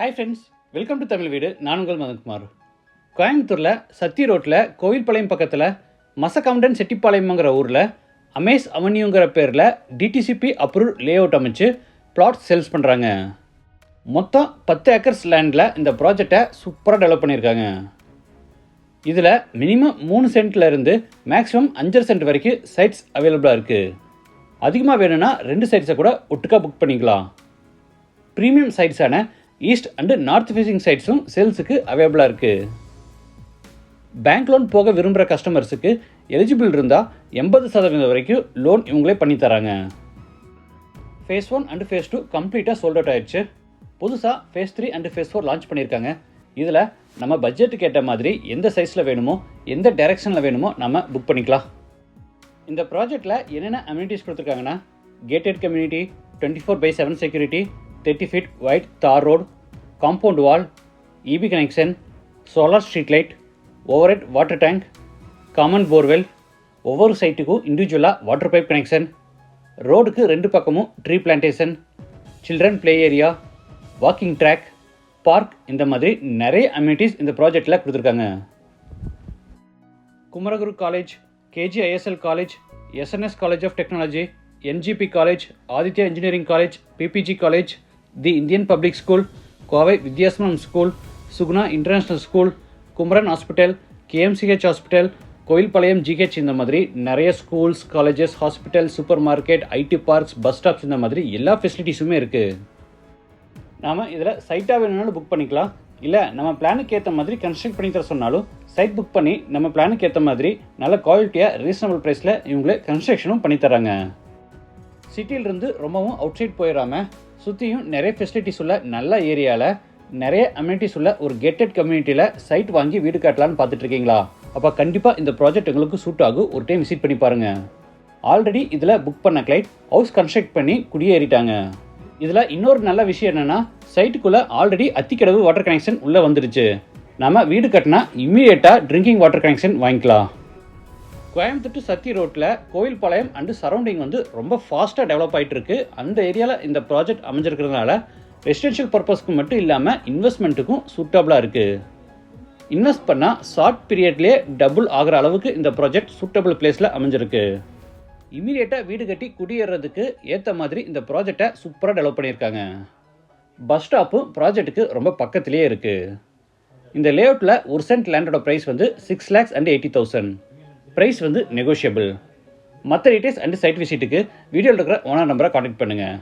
Hi friends welcome to Tamil Veedu நான் உங்கள் மதன்குமார் கோயம்புத்தூரில் சத்தி ரோட்டில் கோவில்பாளையம் பக்கத்தில் மசக்கவுண்டன் செட்டிப்பாளையம்ங்கிற ஊரில் அமேஸ் அவென்யூங்கிற பேரில் டிடிசிபி அப்ரூவ் லே அவுட் அமைச்சு பிளாட் சேல்ஸ் பண்ணுறாங்க மொத்தம் பத்து ஏக்கர்ஸ் லேண்டில் இந்த ப்ராஜெக்டை சூப்பராக டெவலப் பண்ணியிருக்காங்க இதில் மினிமம் மூணு சென்ட்லேருந்து மேக்ஸிமம் அஞ்சரை சென்ட் வரைக்கும் சைட்ஸ் அவைலபிளாக இருக்குது அதிகமாக வேணும்னா ரெண்டு சைட்ஸை கூட ஒட்டுக்காக புக் பண்ணிக்கலாம். ப்ரீமியம் சைட்ஸான ஈஸ்ட் அண்டு நார்த் ஃபேசிங் சைட்ஸும் சேல்ஸுக்கு அவைலபிளாக இருக்குது பேங்க் லோன் போக விரும்புகிற கஸ்டமர்ஸுக்கு எலிஜிபிள் இருந்தால் எண்பது சதவீதம் வரைக்கும் லோன் இவங்களே பண்ணித்தராங்க phase one and phase two கம்ப்ளீட்டாக சோல்ட் அவுட் ஆயிடுச்சு. புதுசாக phase three and phase four launch பண்ணியிருக்காங்க. இதில் நம்ம பட்ஜெட்டுக்கு ஏற்ற மாதிரி எந்த சைஸில் வேணுமோ எந்த டைரெக்ஷனில் வேணுமோ நம்ம புக் பண்ணிக்கலாம். இந்த ப்ராஜெக்ட்டில் என்னென்ன அம்யூனிட்டிஸ் கொடுத்துருக்காங்கன்னா gated community twenty four by seven security thirty feet wide tar road compound wall EB connection solar street light overhead water tank common borewell ஒவ்வொரு சைட்டுக்கும் இண்டிவிஜுவலாக வாட்டர் பைப் கனெக்ஷன் ரோடுக்கு ரெண்டு பக்கமும் tree plantation children play area walking track park இந்த மாதிரி நிறைய amenities இந்த ப்ராஜெக்டில் கொடுத்துருக்காங்க. Kumaraguru college KGISL college SNS college of technology NGP college Aditya engineering college PPG college the Indian public school Kovai வித்யாசமம் school Suguna international school Kumaran hospital KMCH hospital Koilpalayam GH இந்த மாதிரி நிறைய schools colleges hospital super market IT parks bus stops இந்த மாதிரி எல்லா ஃபெசிலிட்டிஸுமே இருக்குது நாம் இதில் சைட்டாக வேணும்னாலும் புக் பண்ணிக்கலாம். இல்லை நம்ம பிளானுக்கு ஏற்ற மாதிரி கன்ஸ்ட்ரக்ட் பண்ணி தர சொன்னாலும் சைட் புக் பண்ணி நம்ம பிளானுக்கு ஏற்ற மாதிரி நல்ல குவாலிட்டியாக ரீசனபிள் ப்ரைஸில் இவங்களே கன்ஸ்ட்ரக்ஷனும் பண்ணி தராங்க சிட்டியிலிருந்து ரொம்பவும் அவுட் சைட் போயிடாமல் சுற்றியும் நிறைய ஃபெசிலிட்டிஸ் உள்ள நல்ல ஏரியாவில் நிறைய அம்யூனிட்டிஸ் உள்ள ஒரு கெட்டட் கம்யூனிட்டியில் சைட் வாங்கி வீடு கட்டலான்னு பார்த்துட்டு இருக்கீங்களா அப்போ கண்டிப்பாக இந்த ப்ராஜெக்ட் உங்களுக்கு சூட் ஆகும். ஒரு டைம் விசிட் பண்ணி பாருங்கள் ஆல்ரெடி இதில் புக் பண்ண கிளைட் ஹவுஸ் கன்ஸ்ட்ரக்ட் பண்ணி குடியேறிட்டாங்க. இதில் இன்னொரு நல்ல விஷயம் என்னென்னா சைட்டுக்குள்ளே ஆல்ரெடி அத்திக்கடவு வாட்டர் கனெக்ஷன் உள்ளே வந்துடுச்சு நம்ம வீடு கட்டினா இம்மிடியேட்டாக ட்ரிங்கிங் வாட்டர் கனெக்ஷன் வாங்கிக்கலாம். கோயம்புத்தூர் டு சத்தி ரோட்டில் கோயில்பாளையம் அண்டு சரௌண்டிங் வந்து ரொம்ப ஃபாஸ்ட்டாக டெவலப் ஆகிட்டு இருக்கு அந்த ஏரியாவில் இந்த ப்ராஜெக்ட் அமைஞ்சிருக்கிறதுனால ரெசிடென்ஷியல் பர்பஸ்க்கு மட்டும் இல்லாமல் இன்வெஸ்ட்மெண்ட்டுக்கும் சூட்டபுளாக இருக்குது இன்வெஸ்ட் பண்ணால் ஷார்ட் பீரியட்லேயே டபுள் ஆகிற அளவுக்கு இந்த ப்ராஜெக்ட் சூட்டபிள் பிளேஸில் அமைஞ்சிருக்கு. இமீடியட்டாக வீடு கட்டி குடியேறதுக்கு ஏற்ற மாதிரி இந்த ப்ராஜெக்டை சூப்பராக டெவலப் பண்ணியிருக்காங்க. பஸ் ஸ்டாப்பும் ப்ராஜெக்ட்டுக்கு ரொம்ப பக்கத்துலேயே இருக்குது இந்த லேஅவுட்டில் ஒரு சென்ட் லேண்டோட ப்ரைஸ் வந்து six lakhs and eighty thousand price வந்து நெகோஷியபிள் மற்ற டீட்டெயில்ஸ் அண்ட் சைட் விசிட்டுக்கு வீடியோவில் இருக்கிற ஓனர் நம்பரை காண்டாக்ட் பண்ணுங்கள்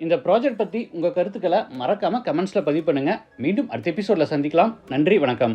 இந்த ப்ராஜெக்ட் பற்றி உங்கள் கருத்துக்களை மறக்காமல் கமெண்ட்ஸில் பதிவு பண்ணுங்கள் மீண்டும் அடுத்த எபிசோடில் சந்திக்கலாம். நன்றி வணக்கம்.